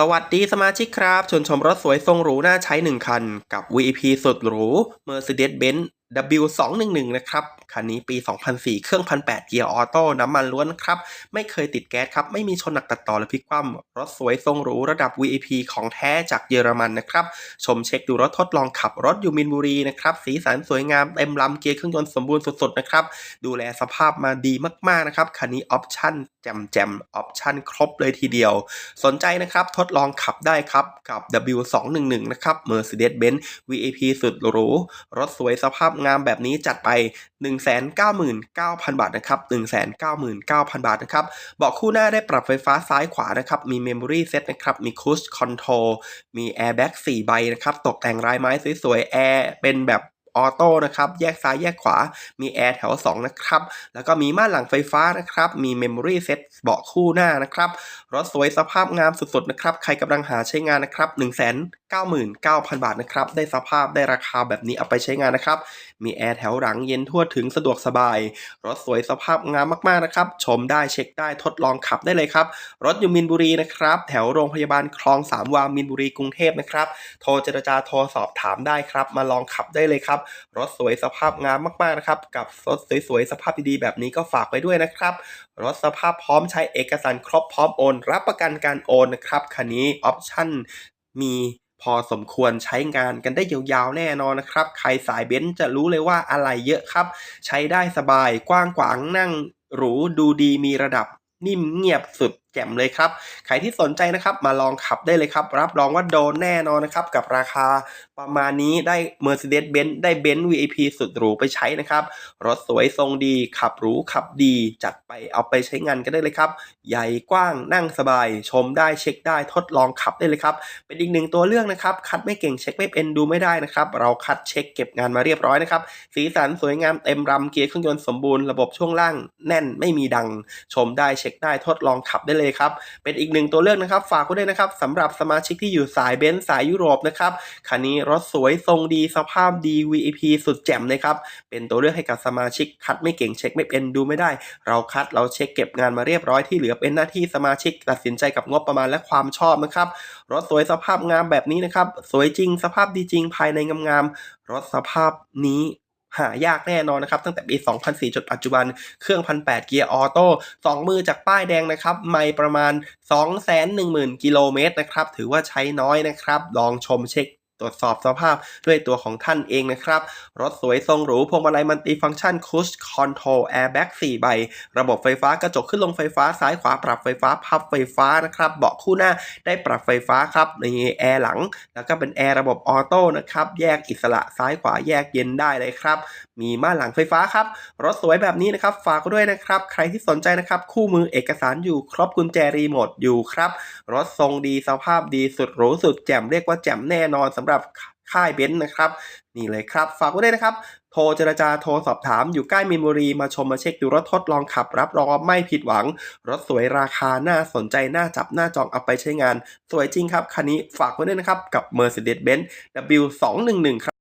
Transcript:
สวัสดีสมาชิกครับชวนชมรถสวยทรงหรูน่าใช้ 1 คัน กับ VIP สุดหรู Mercedes-Benz W211 นะครับ คันนี้ปี 2004 เครื่อง 1,800 เกียร์ออโต้ น้ำมันล้วนครับ ไม่เคยติดแก๊สครับ ไม่มีชนหนักตัดต่อหรือพลิกคว่ำรถสวยทรงหรูระดับ VEP ของแท้จากเยอรมันนะครับ ชมเช็คดูรถทดลองขับรถอยู่มินบุรีนะครับ สีสันสวยงาม เต็มลำเกียร์เครื่องยนต์สมบูรณ์สุดๆ นะครับ ดูแลสภาพมาดีมากๆ นะครับ คันนี้ออปชั่นแจ่มออปชั่นครบเลยทีเดียว สนใจนะครับ ทดลองขับได้ครับกับ W211 นะครับ Mercedes-Benz VAP สุดหรู รถสวยสภาพงงามแบบนี้จัดไป 199,000 บาทนะครับ199,000 บาทนะครับเบาะคู่หน้าได้ปรับไฟฟ้าซ้ายขวานะครับ มี Memory Set นะครับ มี Cruise Control มี Airbag 4ใบนะครับ ตกแต่งลายไม้สวยๆ แอร์เป็นแบบออโต้นะครับ แยกซ้ายแยกขวา มีแอร์แถว 2 นะครับ แล้วก็มีม่านหลังไฟฟ้านะครับ มี Memory Set เบาะคู่หน้านะครับ รถสวยสภาพงามสุดๆนะครับ ใครกำลังหาใช้งานนะครับ199,000 บาทนะครับ ได้สภาพได้ราคาแบบนี้เอาไปใช้งานนะครับมีแอร์แถวหลังเย็นทั่วถึงสะดวกสบาย รถสวยสภาพงามมากๆนะครับ ชมได้เช็คได้ทดลองขับได้เลยครับ รถอยู่มินบุรีนะครับ แถวโรงพยาบาลคลองสามวามินบุรีกรุงเทพนะครับ โทรเจรจาโทรสอบถามได้ครับ มาลองขับได้เลยครับ รถสวยสภาพงามมากๆนะครับ กับรถสวยๆสภาพดีๆแบบนี้ก็ฝากไว้ด้วยนะครับ รถสภาพพร้อมใช้เอกสารครบพร้อมโอน รับประกันการโอนนะครับคันนี้ออปชั่นมี พอสมควรใช้งานกันได้ยาวๆแน่นอนนะครับ ใครสายเบนซ์จะรู้เลยว่าอะไรเยอะครับ ใช้ได้สบายกว้างขวางนั่งหรูดูดีมีระดับนิ่มเงียบสุด แจ่มเลยครับ ใครที่สนใจนะครับมาลองขับได้เลยครับ รับรองว่าโดนแน่นอนนะครับ กับราคาประมาณนี้ได้ Mercedes-Benz ได้ Benz VIP สุดหรูไปใช้นะครับ รถสวยทรงดี ขับหรูขับดีจัดไปเอาไปใช้งานกันได้เลยครับ ใหญ่กว้างนั่งสบาย ชมได้เช็คได้ทดลองขับได้เลยครับ เป็นอีกหนึ่งตัวเลือกนะครับ คัดไม่เก่งเช็คไม่เป็นดูไม่ได้นะครับ เราคัดเช็คเก็บงานมาเรียบร้อยนะครับ สีสันสวยงามเต็มรำเกียร์เครื่องยนต์สมบูรณ์ระบบช่วงล่างแน่นไม่มีดัง ชมได้เช็คได้ทดลองขับได้เลยครับ เป็นอีกหนึ่งตัวเลือกนะครับ ฝากไว้ด้วยนะครับสำหรับสมาชิกที่อยู่สายเบนซ์สายยุโรปนะครับ คันนี้รถสวยทรงดีสภาพดี VIP สุดแจ่มเลยครับ เป็นตัวเลือกให้กับสมาชิกคัดไม่เก่งเช็คไม่เป็นดูไม่ได้ เราคัดเราเช็คเก็บงานมาเรียบร้อยที่เหลือเป็นหน้าที่สมาชิกตัดสินใจกับงบประมาณและความชอบนะครับ รถสวยสภาพงามแบบนี้นะครับ สวยจริงสภาพดีจริงภายในงามๆรถสภาพนี้ หายากแน่นอนนะครับตั้งแต่ปี 2004 จนปัจจุบันเครื่อง 1,800 เกียร์ออโต้สองมือจากป้ายแดงนะครับไม่ประมาณ 210,000 กิโลเมตรนะครับถือว่าใช้น้อยนะครับ ลองชมเช็ค ตรวจสอบสภาพด้วยตัวของท่านเองนะครับ รถสวยทรงหรูพวงมาลัยมันติฟังก์ชันคูชคอนโทรลแอร์แบ็ก4ใบ ระบบไฟฟ้ากระจกขึ้นลงไฟฟ้าซ้ายขวาปรับไฟฟ้าพับไฟฟ้านะครับ เบาะคู่หน้าได้ปรับไฟฟ้าครับในแอร์หลัง แล้วก็เป็นแอร์ระบบออโต้นะครับ แยกอิสระซ้ายขวาแยกเย็นได้เลยครับ มีม่านหลังไฟฟ้าครับ รถสวยแบบนี้นะครับ ฝากด้วยนะครับ ใครที่สนใจนะครับ คู่มือเอกสารอยู่ครบกุญแจรีโมทอยู่ครับ รถทรงดีสภาพดีสุดหรูสุดแจ่มเรียกว่าแจ่มแน่นอนสำหรับค่ายเบนซ์นะครับ นี่เลยครับ ฝากไว้ด้วยนะครับ โทรเจรจาโทรสอบถามอยู่ใกล้มินบุรีมาชมมาเช็คดูรถทดลองขับ รับรองไม่ผิดหวัง รถสวยราคาน่าสนใจน่าจับน่าจองเอาไปใช้งาน สวยจริงครับคันนี้ฝากไว้ด้วยนะครับกับ Mercedes-Benz W211 ครับ